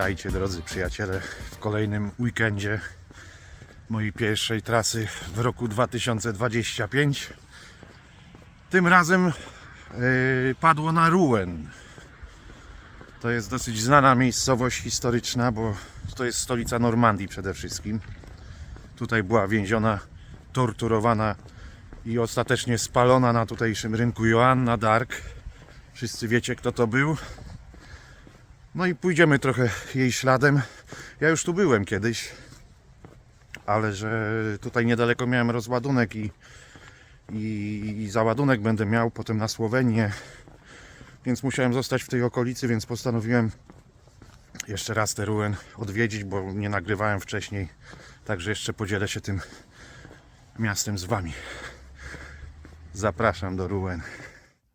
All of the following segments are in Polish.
Witajcie drodzy przyjaciele w kolejnym weekendzie mojej pierwszej trasy w roku 2025. Tym razem yy, padło na Rouen. To jest dosyć znana miejscowość historyczna, bo to jest stolica Normandii przede wszystkim. Tutaj była więziona, torturowana i ostatecznie spalona na tutejszym rynku Joanna d'Arc. Wszyscy wiecie kto to był. No i pójdziemy trochę jej śladem. Ja już tu byłem kiedyś, ale że tutaj niedaleko miałem rozładunek i, i, i załadunek będę miał potem na Słowenię, więc musiałem zostać w tej okolicy, więc postanowiłem jeszcze raz te odwiedzić, bo nie nagrywałem wcześniej, także jeszcze podzielę się tym miastem z Wami. Zapraszam do Rouen.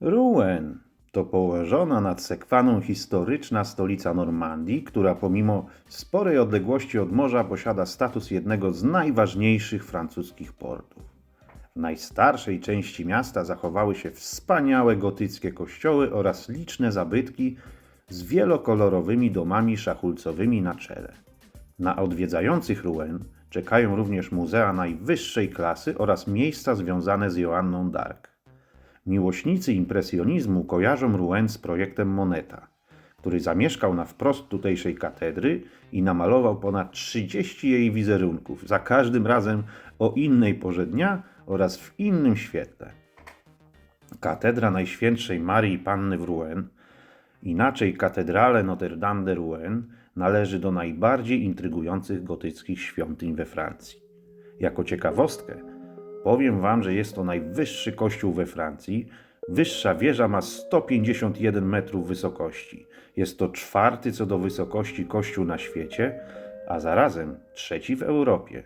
Rouen to położona nad Sekwaną historyczna stolica Normandii, która pomimo sporej odległości od morza posiada status jednego z najważniejszych francuskich portów. W najstarszej części miasta zachowały się wspaniałe gotyckie kościoły oraz liczne zabytki z wielokolorowymi domami szachulcowymi na czele. Na odwiedzających Rouen czekają również muzea najwyższej klasy oraz miejsca związane z Joanną d'Arc. Miłośnicy impresjonizmu kojarzą Rouen z projektem Moneta, który zamieszkał na wprost tutejszej katedry i namalował ponad 30 jej wizerunków, za każdym razem o innej porze dnia oraz w innym świetle. Katedra Najświętszej Marii Panny w Rouen, inaczej Katedrale Notre-Dame de Rouen, należy do najbardziej intrygujących gotyckich świątyń we Francji. Jako ciekawostkę Powiem Wam, że jest to najwyższy kościół we Francji. Wyższa wieża ma 151 metrów wysokości. Jest to czwarty co do wysokości kościół na świecie, a zarazem trzeci w Europie.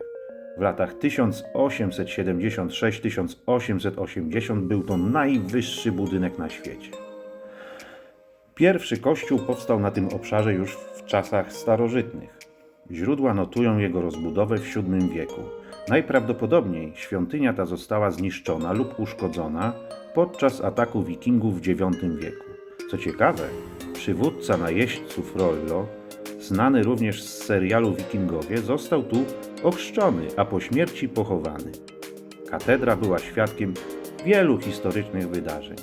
W latach 1876-1880 był to najwyższy budynek na świecie. Pierwszy kościół powstał na tym obszarze już w czasach starożytnych. Źródła notują jego rozbudowę w VII wieku. Najprawdopodobniej świątynia ta została zniszczona lub uszkodzona podczas ataku wikingów w IX wieku. Co ciekawe, przywódca najeźdźców Rollo, znany również z serialu Wikingowie, został tu ochrzczony, a po śmierci pochowany. Katedra była świadkiem wielu historycznych wydarzeń.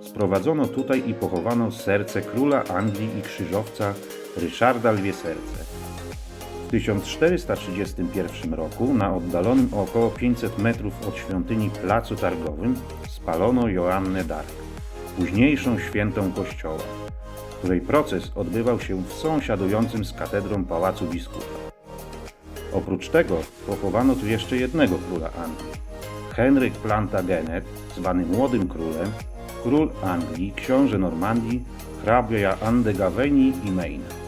Sprowadzono tutaj i pochowano serce króla Anglii i krzyżowca Ryszarda Lwie Serce. W 1431 roku na oddalonym około 500 metrów od świątyni placu targowym spalono Joannę d'Arc, późniejszą świętą kościoła, której proces odbywał się w sąsiadującym z katedrą pałacu biskupa. Oprócz tego pochowano tu jeszcze jednego króla Anglii. Henryk Plantagenet, zwany Młodym Królem, król Anglii, książę Normandii, hrabia Andegawenii i Maine.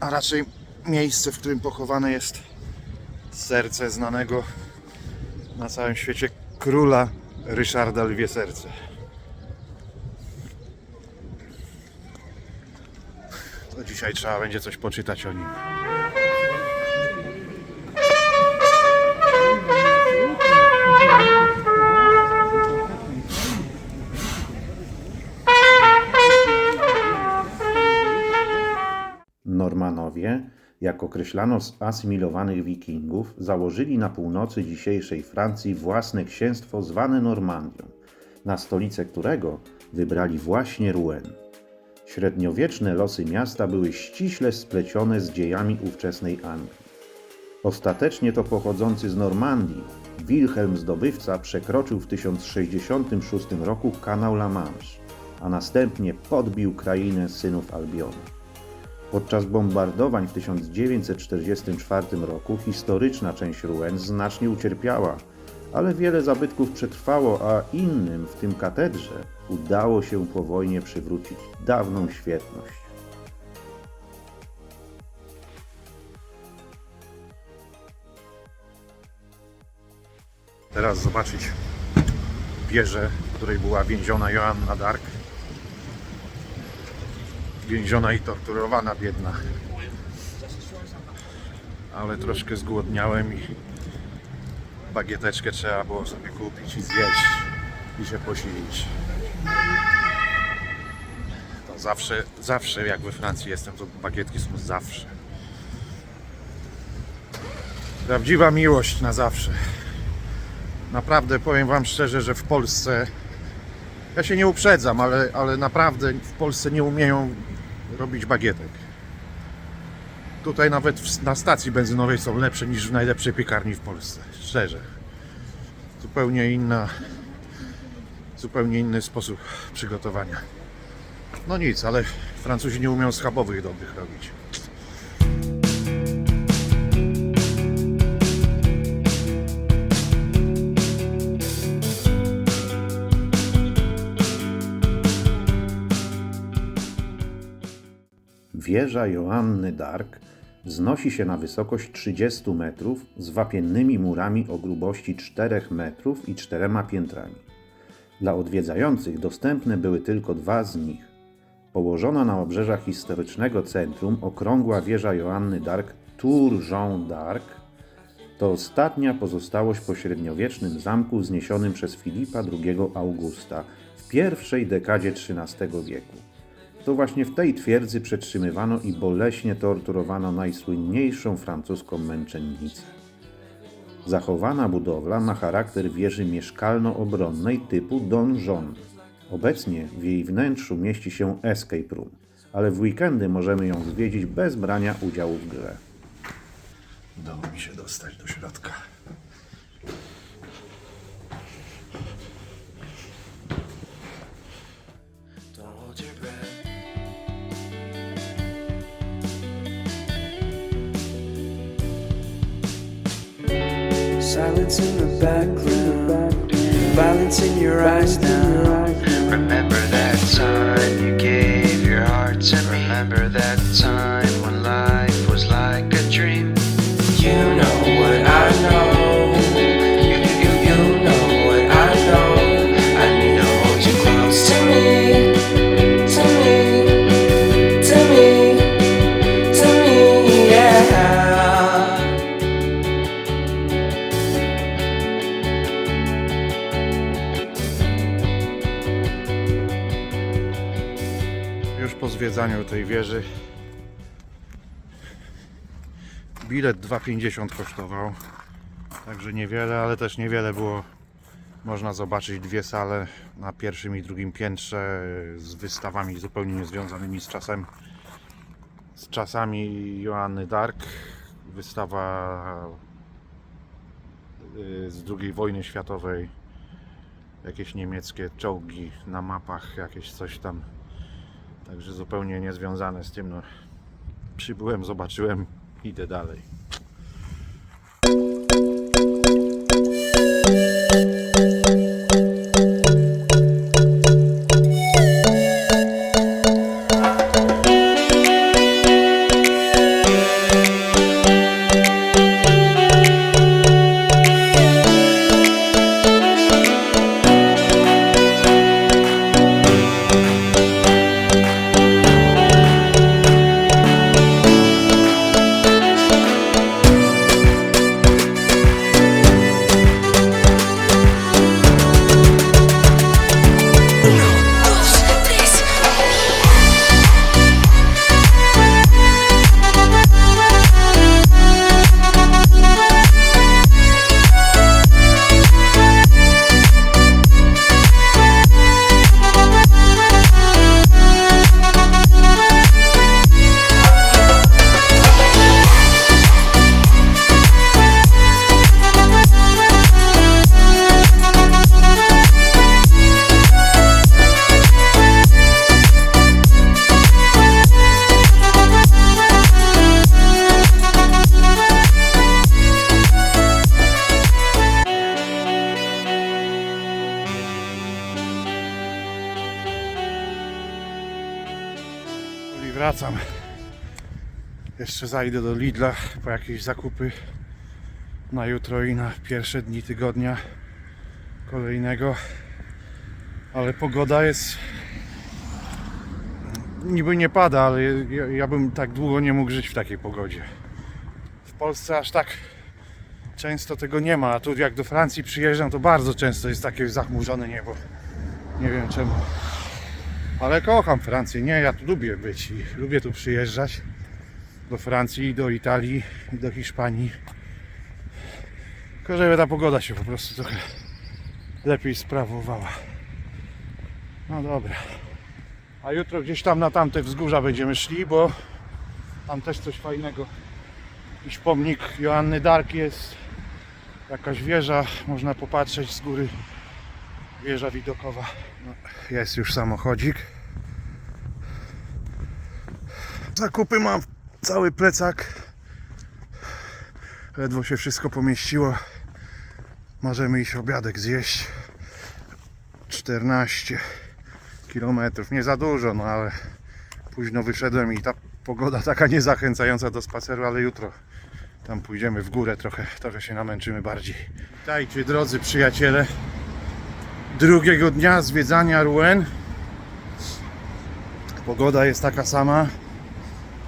A raczej miejsce, w którym pochowane jest serce znanego na całym świecie króla Ryszarda Lwie Serce. To dzisiaj trzeba będzie coś poczytać o nim. Jak określano zasymilowanych wikingów, założyli na północy dzisiejszej Francji własne księstwo zwane Normandią, na stolicę którego wybrali właśnie Rouen. Średniowieczne losy miasta były ściśle splecione z dziejami ówczesnej Anglii. Ostatecznie to pochodzący z Normandii, Wilhelm Zdobywca przekroczył w 1066 roku kanał La Manche, a następnie podbił krainę synów Albionu. Podczas bombardowań w 1944 roku historyczna część Rouen znacznie ucierpiała, ale wiele zabytków przetrwało, a innym, w tym katedrze, udało się po wojnie przywrócić dawną świetność. Teraz zobaczyć wieżę, w której była więziona Joanna Dark. Więziona i torturowana, biedna. Ale troszkę zgłodniałem i bagieteczkę trzeba było sobie kupić i zjeść i się posilić. To zawsze, zawsze jak we Francji jestem, to bagietki są zawsze. Prawdziwa miłość na zawsze. Naprawdę powiem Wam szczerze, że w Polsce ja się nie uprzedzam, ale, ale naprawdę w Polsce nie umieją robić bagietek. Tutaj nawet w, na stacji benzynowej są lepsze niż w najlepszej piekarni w Polsce. Szczerze. Zupełnie inna, zupełnie inny sposób przygotowania. No nic, ale Francuzi nie umieją schabowych dobrych robić. Wieża Joanny Dark wznosi się na wysokość 30 metrów z wapiennymi murami o grubości 4 metrów i czterema piętrami. Dla odwiedzających dostępne były tylko dwa z nich. Położona na obrzeżach historycznego centrum okrągła wieża Joanny Dark Tour Jean d'Arc to ostatnia pozostałość po średniowiecznym zamku wzniesionym przez Filipa II Augusta w pierwszej dekadzie XIII wieku. To właśnie w tej twierdzy przetrzymywano i boleśnie torturowano najsłynniejszą francuską męczennicę. Zachowana budowla ma charakter wieży mieszkalno-obronnej typu donjon. Obecnie w jej wnętrzu mieści się escape room, ale w weekendy możemy ją zwiedzić bez brania udziału w grze. Udało mi się dostać do środka. Silence in the background, violence in your eyes now. Remember that time you gave your heart to me. Remember that time zwiedzaniu tej wieży bilet 2,50 kosztował. Także niewiele, ale też niewiele było. Można zobaczyć dwie sale na pierwszym i drugim piętrze z wystawami zupełnie niezwiązanymi z czasem. Z czasami Joanny Dark. Wystawa y, z II wojny światowej. Jakieś niemieckie czołgi na mapach, jakieś coś tam. Także zupełnie niezwiązane z tym. No, przybyłem, zobaczyłem, idę dalej. Wracam. Jeszcze zajdę do Lidla po jakieś zakupy na jutro i na pierwsze dni tygodnia kolejnego. Ale pogoda jest. Niby nie pada, ale ja, ja bym tak długo nie mógł żyć w takiej pogodzie. W Polsce aż tak często tego nie ma, a tu jak do Francji przyjeżdżam, to bardzo często jest takie zachmurzone niebo. Nie wiem czemu. Ale kocham Francję. Nie, ja tu lubię być i lubię tu przyjeżdżać. Do Francji, do Italii, i do Hiszpanii. Tylko żeby ta pogoda się po prostu trochę lepiej sprawowała. No dobra. A jutro gdzieś tam na tamte wzgórza będziemy szli, bo tam też coś fajnego. Jakiś pomnik Joanny Dark jest. Jakaś wieża, można popatrzeć z góry. Wieża widokowa. No, jest już samochodzik. Zakupy mam cały plecak. Ledwo się wszystko pomieściło. Możemy iść obiadek zjeść. 14 kilometrów. Nie za dużo, no ale późno wyszedłem i ta pogoda taka niezachęcająca do spaceru, ale jutro tam pójdziemy w górę trochę, trochę się namęczymy bardziej. Witajcie drodzy przyjaciele drugiego dnia zwiedzania Rouen. Pogoda jest taka sama.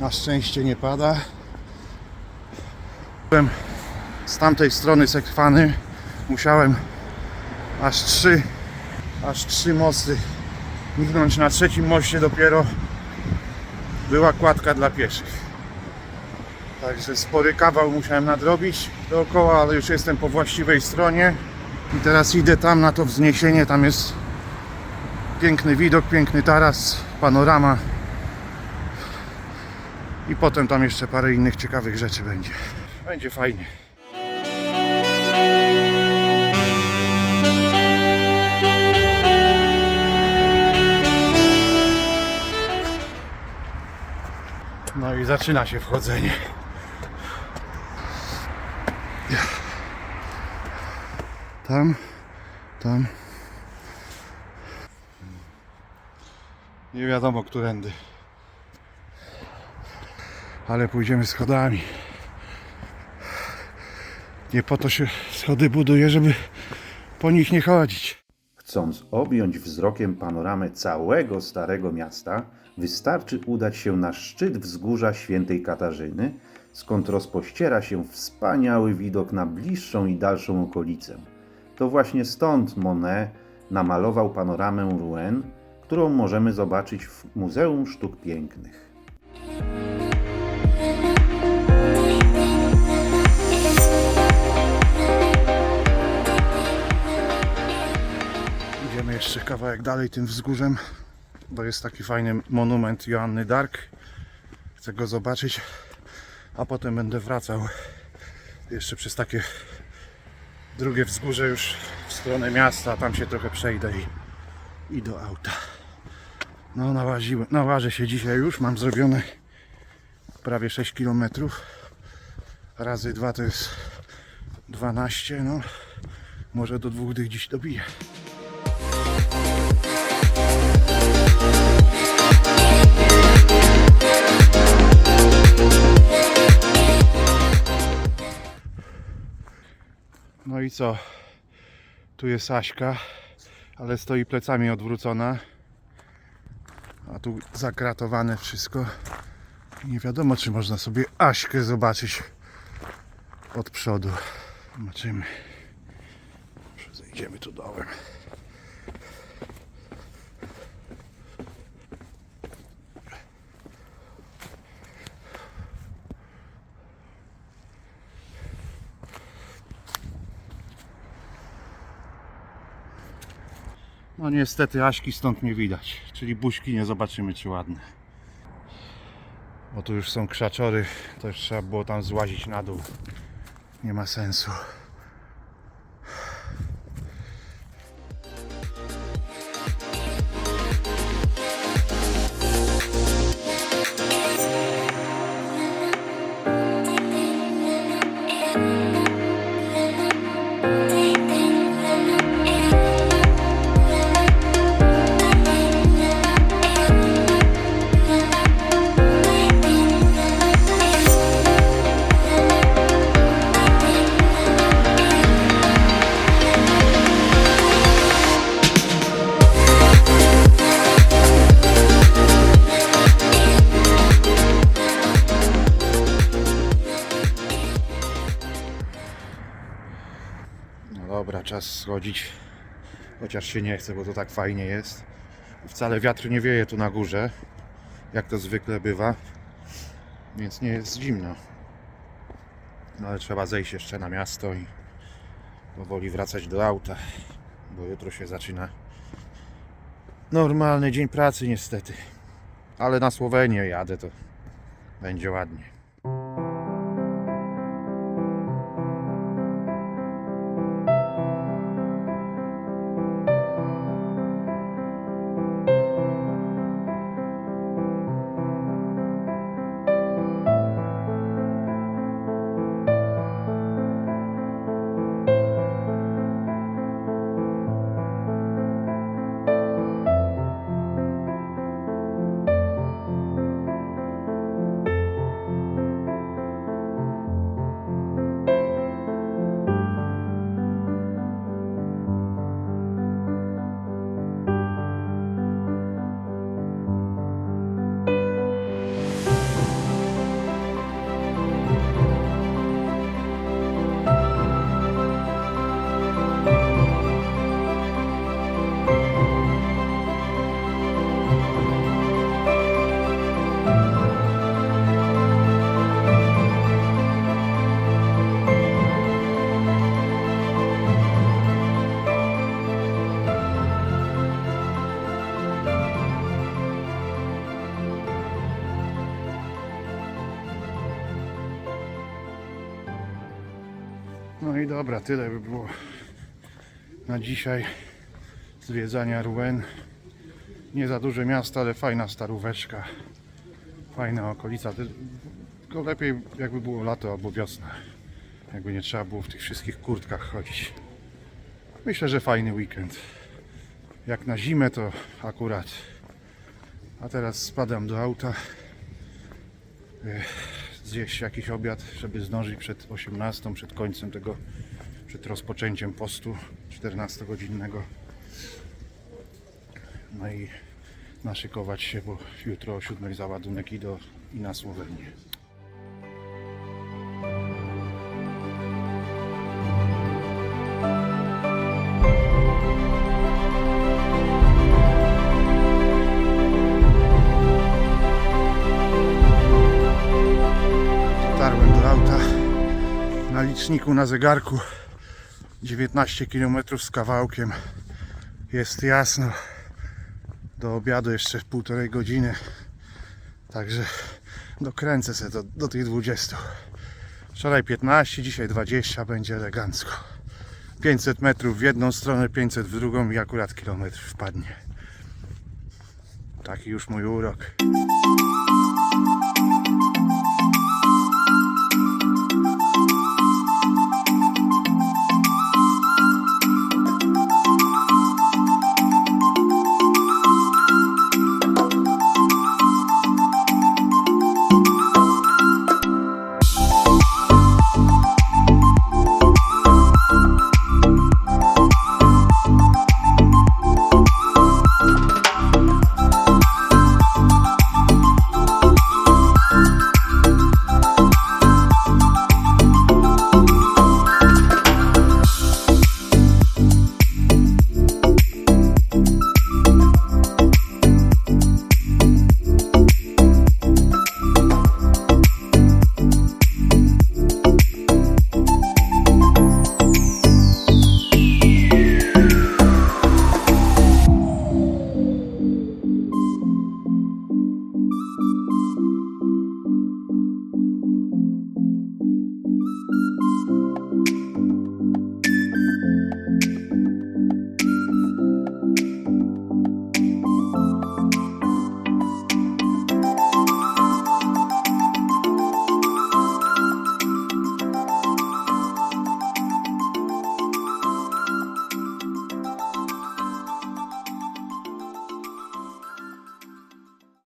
Na szczęście nie pada. Byłem z tamtej strony Sekwany. Musiałem aż trzy, aż trzy mosty minąć. Na trzecim moście dopiero była kładka dla pieszych. Także spory kawał musiałem nadrobić dookoła, ale już jestem po właściwej stronie. I teraz idę tam na to wzniesienie, tam jest piękny widok, piękny taras, panorama. I potem tam jeszcze parę innych ciekawych rzeczy będzie. Będzie fajnie. No i zaczyna się wchodzenie. Tam, tam. Nie wiadomo, którędy. Ale pójdziemy schodami. Nie po to się schody buduje, żeby po nich nie chodzić. Chcąc objąć wzrokiem panoramę całego Starego Miasta, wystarczy udać się na szczyt wzgórza Świętej Katarzyny, skąd rozpościera się wspaniały widok na bliższą i dalszą okolicę. To właśnie stąd Monet namalował panoramę Rouen, którą możemy zobaczyć w Muzeum Sztuk Pięknych. Idziemy jeszcze kawałek dalej tym wzgórzem, bo jest taki fajny monument Joanny Dark. Chcę go zobaczyć, a potem będę wracał jeszcze przez takie drugie wzgórze już w stronę miasta, tam się trochę przejdę i, i do auta. No nałaziłem, nałażę się dzisiaj już, mam zrobione prawie 6 km. Razy dwa to jest 12, no może do dwóch dych dziś dobiję. No i co? Tu jest Aśka, ale stoi plecami odwrócona. A tu zakratowane wszystko. Nie wiadomo, czy można sobie Aśkę zobaczyć od przodu. Zobaczymy. Zejdziemy tu dołem. No niestety Aśki stąd nie widać, czyli buźki nie zobaczymy czy ładne. Bo tu już są krzaczory, to już trzeba było tam złazić na dół. Nie ma sensu. Schodzić. Chociaż się nie chce, bo to tak fajnie jest. Wcale wiatr nie wieje tu na górze, jak to zwykle bywa. Więc nie jest zimno. No ale trzeba zejść jeszcze na miasto i powoli wracać do auta, bo jutro się zaczyna normalny dzień pracy niestety. Ale na Słowenię jadę, to będzie ładnie. Dobra, tyle by było na dzisiaj zwiedzania Rouen. Nie za duże miasto, ale fajna staróweczka. Fajna okolica. Ty- Tylko lepiej jakby było lato albo wiosna. Jakby nie trzeba było w tych wszystkich kurtkach chodzić. Myślę, że fajny weekend. Jak na zimę to akurat. A teraz spadam do auta. Zjeść jakiś obiad, żeby zdążyć przed 18, przed końcem tego, przed rozpoczęciem postu 14-godzinnego. No i naszykować się, bo jutro o 7 załadunek i do i na Słowenię. Dotarłem do auta na liczniku na zegarku 19 km z kawałkiem. Jest jasno. Do obiadu jeszcze półtorej godziny. Także dokręcę się do, do tych 20 wczoraj 15, dzisiaj 20 będzie elegancko. 500 metrów w jedną stronę, 500 w drugą i akurat kilometr wpadnie. Taki już mój urok